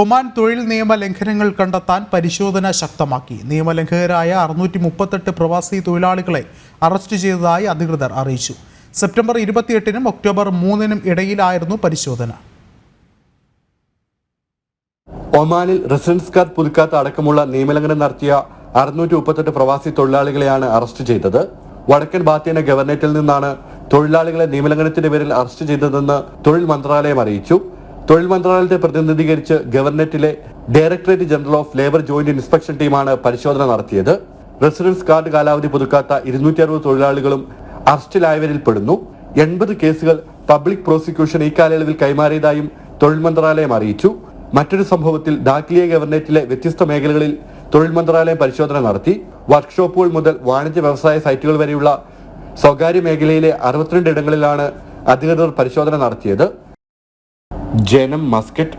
Oman തൊഴിൽ നിയമ ലംഘനങ്ങൾ കണ്ടെത്താൻ പരിശോധന ശക്തമാക്കി. നിയമലംഘകരായ അറുന്നൂറ്റി മുപ്പത്തെട്ട് പ്രവാസി തൊഴിലാളികളെ അറസ്റ്റ് ചെയ്തതായി അധികൃതർ അറിയിച്ചു. സെപ്റ്റംബർ ഇരുപത്തിയെട്ടിനും ഒക്ടോബർ മൂന്നിനും ഇടയിലായിരുന്നു പരിശോധന. ഒമാനിൽ റെസിഡൻസ് കാർഡ് പുതുക്കാത്ത അടക്കമുള്ള നിയമലംഘനം നടത്തിയ അറുന്നൂറ്റി മുപ്പത്തെട്ട് പ്രവാസി തൊഴിലാളികളെയാണ് അറസ്റ്റ് ചെയ്തത്. വടക്കൻ ബാത്തിയന ഗവർണേറ്റിൽ നിന്നാണ് തൊഴിലാളികളെ നിയമലംഘനത്തിന്റെ പേരിൽ അറസ്റ്റ് ചെയ്തതെന്ന് തൊഴിൽ മന്ത്രാലയം അറിയിച്ചു. തൊഴിൽ മന്ത്രാലയത്തെ പ്രതിനിധീകരിച്ച് ഗവർണറ്റിലെ directorate general of labour joint inspection ടീമാണ് പരിശോധന നടത്തിയത്. റെസിഡൻസ് കാർഡ് കാലാവധി പുതുക്കാത്ത ഇരുന്നൂറ്റി അറുപത് തൊഴിലാളികളും അറസ്റ്റിലായവരിൽ പെടുന്നു. എൺപത് കേസുകൾ പബ്ലിക് പ്രോസിക്യൂഷൻ ഈ കാലയളവിൽ കൈമാറിയതായും തൊഴിൽ മന്ത്രാലയം അറിയിച്ചു. മറ്റൊരു സംഭവത്തിൽ ഡാക്ലിയ ഗവർണേറ്റിലെ വ്യത്യസ്ത മേഖലകളിൽ തൊഴിൽ മന്ത്രാലയം പരിശോധന നടത്തി. വർക്ക്ഷോപ്പുകൾ മുതൽ വാണിജ്യ വ്യവസായ സൈറ്റുകൾ വരെയുള്ള സ്വകാര്യ മേഖലയിലെ അറുപത്തിരണ്ട് ഇടങ്ങളിലാണ് അധികൃതർ പരിശോധന നടത്തിയത്. ജനം മസ്കറ്റ്